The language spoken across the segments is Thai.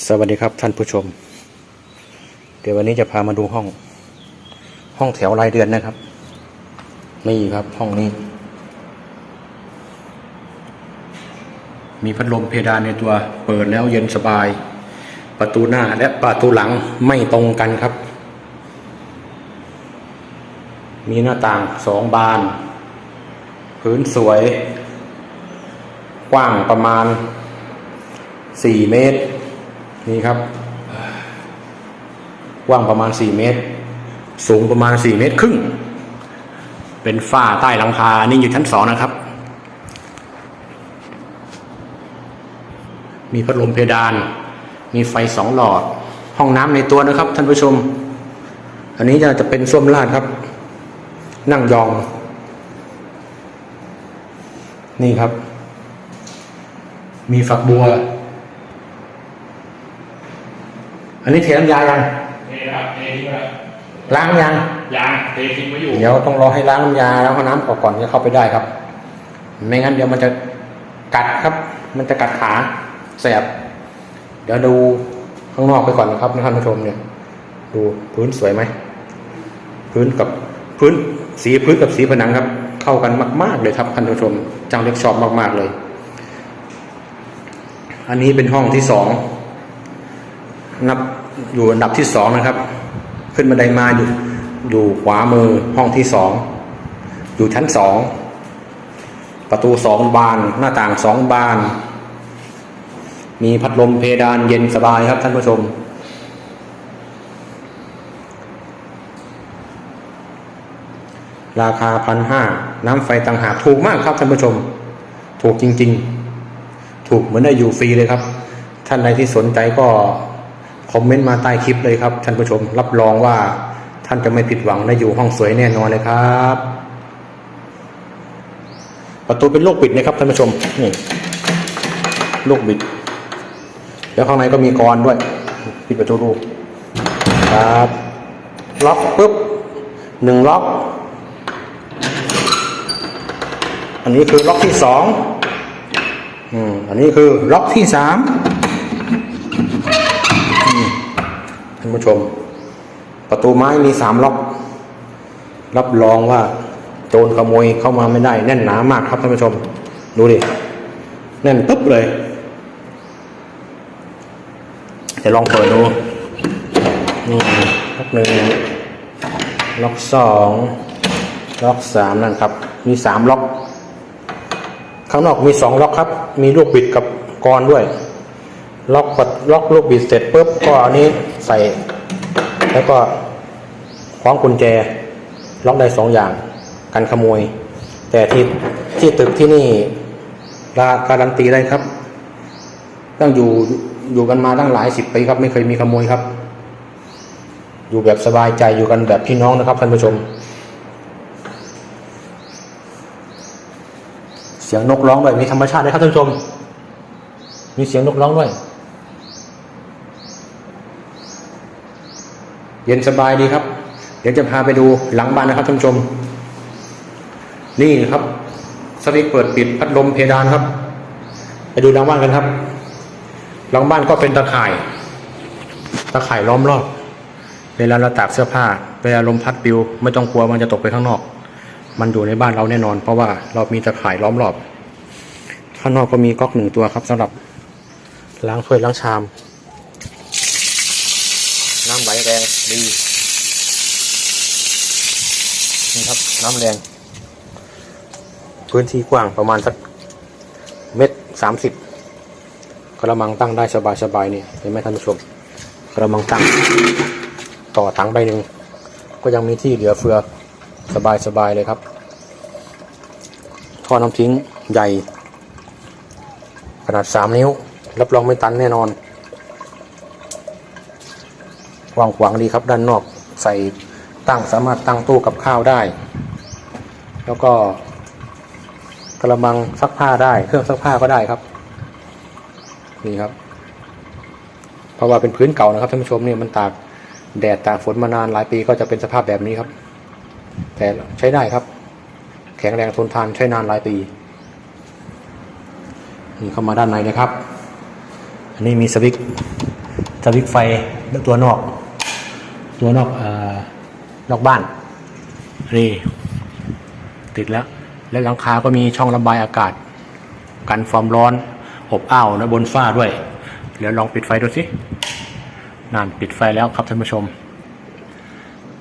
สวัสดีครับท่านผู้ชม เดี๋ยววันนี้จะพามาดูห้อง ห้องแถวรายเดือนนะครับ นี่ครับห้องนี้ มีพัดลมเพดานในตัว เปิดแล้วเย็นสบาย ประตูหน้าและประตูหลังไม่ตรงกันครับ มีหน้าต่างสองบาน พื้นสวย กว้างประมาณสี่เมตร นี่ครับ กว้างประมาณสี่เมตร สูงประมาณสี่เมตรครึ่ง เป็นฝ้าใต้หลังคานี่อยู่ชั้นสองนะครับ มีพัดลมเพดาน มีไฟสองหลอด ห้องน้ำในตัวนะครับ ท่านผู้ชม อันนี้จะจะเป็นส้วมลาดครับ นั่งยอง นี่ครับ มีฝักบัว อันนี้เทน้ำยายังเทครับเททิ้งไว้ล้างยังยางเททิ้งไว้อยู่ เดี๋ยวต้องรอให้ล้างน้ำยาแล้วห้องน้ำออกก่อนจะเข้าไปได้ครับ ไม่งั้นเดี๋ยวมันจะกัดครับ มันจะกัดขาแสบ เดี๋ยวดูข้างนอกไปก่อนนะครับท่านผู้ชมเนี่ย ดูพื้นสวยไหมพื้นกับพื้นสีพื้นกับสีผนังครับ เข้ากันมาก ๆ เลยครับท่านผู้ชมจังเล็กชอบมาก ๆ เลย อันนี้เป็นห้องที่สอง นับอยู่อันดับที่สองนะครับ ขึ้นบันไดมาอยู่อยู่ขวามือห้องที่สองอยู่ชั้นสองประตูสองบานหน้าต่างสองบาน มีพัดลมเพดานเย็นสบายครับท่านผู้ชม ราคาพันห้าน้ำไฟต่างหากถูกมากครับท่านผู้ชม ถูกจริง ๆ ถูกเหมือนได้อยู่ฟรีเลยครับ ท่านใดที่สนใจก็ คอมเมนต์มาใต้คลิปเลยครับท่านผู้ชมรับรองว่าท่านจะไม่ผิดหวังได้อยู่ห้องสวยแน่นอนเลยครับ ประตูเป็นลูกบิดนะครับท่านผู้ชมนี่ลูกบิด แล้วข้างในก็มีกรด้วยปิดประตูดูครับล็อกปุ๊บหนึ่งล็อก อันนี้คือล็อกที่สองอืมอันนี้คือล็อกที่สาม ท่านผู้ชม ประตูไม้มีสามล็อก รับรองว่าโจรขโมยเข้ามาไม่ได้ แน่นหนามากครับท่านผู้ชม ดูดิ แน่นปึ๊บเลยจะลองเปิดดูนี่ล็อกหนึ่งล็อกสองล็อกสามนั่นครับ มีสามล็อก ข้างนอกมีสองล็อกครับ มีลูกบิดกับกรอนด้วย ล็อกปัดล็อกลูกบิดเสร็จปุ๊บก็อันนี้ใส่ แล้วก็คล้องกุญแจ ล็อกได้สองอย่างกันขโมย แต่ที่ที่ตึกที่นี่ราการันตีได้ครับ ตั้งอยู่อยู่กันมาตั้งหลายสิบปีครับ ไม่เคยมีขโมยครับ อยู่แบบสบายใจอยู่กันแบบพี่น้องนะครับท่านผู้ชม เสียงนกร้องด้วยมีธรรมชาติเลยครับท่านผู้ชม มีเสียงนกร้องด้วย เย็นสบายดีครับ เดี๋ยวจะพาไปดูหลังบ้านนะครับท่านผู้ชม นี่ครับสวิตช์เปิดปิดพัดลมเพดานครับ ไปดูหลังบ้านกันครับ หลังบ้านก็เป็นตะข่าย ตะข่ายล้อมรอบเวลาเราตากเสื้อผ้าเวลาลมพัดปลิว ไม่ต้องกลัวมันจะตกไปข้างนอก มันอยู่ในบ้านเราแน่นอน เพราะว่าเรามีตะข่ายล้อมรอบ ข้างนอกก็มีก๊อกหนึ่งตัวครับสำหรับล้างถ้วยล้างชาม น้ำไหลแรง ดีนี่ครับน้ำแรง พื้นที่กว้างประมาณสักเมตรสามสิบกระมังตั้งได้สบายๆนี่เห็นไหมท่านผู้ชมกระมังตั้ง ต่อถังใบหนึ่งก็ยังมีที่เหลือเฟือสบายๆเลยครับท่อน้ำทิ้งใหญ่ ขนาดสามนิ้ว รับรองไม่ตันแน่นอน ว้างขวางดีครับด้านนอกใส่ตั้งสามารถตั้งตู้กับข้าวได้ แล้วก็กระมังซักผ้าได้เครื่องซักผ้าก็ได้ครับนี่ครับ เพราะว่าเป็นพื้นเก่านะครับท่านผู้ชมเนี่ยมันตากแดดตากฝนมานานหลายปีก็จะเป็นสภาพแบบนี้ครับ แต่ใช้ได้ครับ แข็งแรงทนทานใช้นานหลายปีนี่เข้ามาด้านในนะครับ อันนี้มีสวิตช์สวิตช์ไฟแล้วตัวนอก ตัวนอกเอ่อนอกบ้านนี่ติดแล้ว และหลังคาก็มีช่องระบายอากาศ กันความร้อนอบอ้าวนะบนฝ้าด้วย เดี๋ยวลองปิดไฟดูสินั่นปิดไฟแล้วครับท่านผู้ชม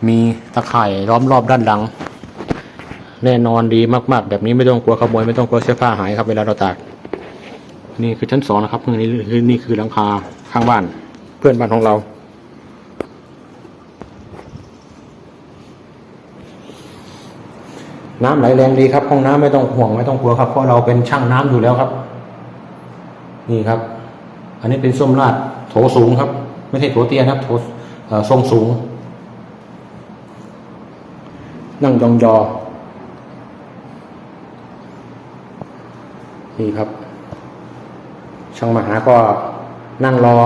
มีตะข่ายล้อมรอบด้านหลัง แน่นอนดีมากๆ แบบนี้ไม่ต้องกลัวขโมยไม่ต้องกลัวเสื้อผ้าหายครับเวลาเราตาก นี่คือชั้นสองนะครับนี่คือนี่คือหลังคาข้างบ้าน เพื่อนบ้านของเรา น้ำไหลแรงดีครับห้องน้ำไม่ต้องห่วงไม่ต้องกลัวครับเพราะเราเป็นช่างน้ำอยู่แล้วครับ นี่ครับ อันนี้เป็นส้มลาดโถสูงครับ ไม่ใช่โถเตี้ยนะครับโถทรงสูง นั่งยองยอนี่ครับ ช่างมาหาก็นั่งรอ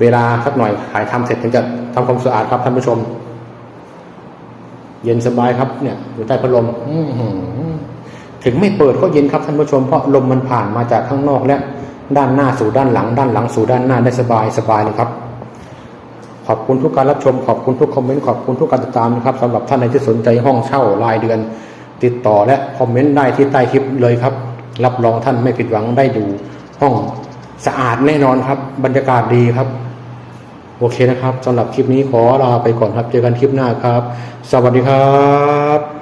เวลาสักหน่อยถ่ายทำเสร็จถึงจะทำความสะอาดครับท่านผู้ชม เย็นสบายครับเนี่ยอยู่ใต้พัดลมถึงไม่เปิดก็เย็นครับท่านผู้ชมเพราะลมมันผ่านมาจากข้างนอกและด้านหน้าสู่ด้านหลัง ด้านหลังสู่ด้านหน้าได้สบายสบายเลยครับ ขอบคุณทุกการรับชม ขอบคุณทุกคอมเมนต์ขอบคุณทุกการติดตามนะครับสำหรับท่านใดที่สนใจห้องเช่ารายเดือน ติดต่อและคอมเมนต์ได้ที่ใต้คลิปเลยครับ รับรองท่านไม่ผิดหวังได้ดูห้องสะอาดแน่นอนครับ บรรยากาศดีครับ โอเคนะครับสำหรับคลิปนี้ขอลาไปก่อนครับ เจอกันคลิปหน้าครับ สวัสดีครับ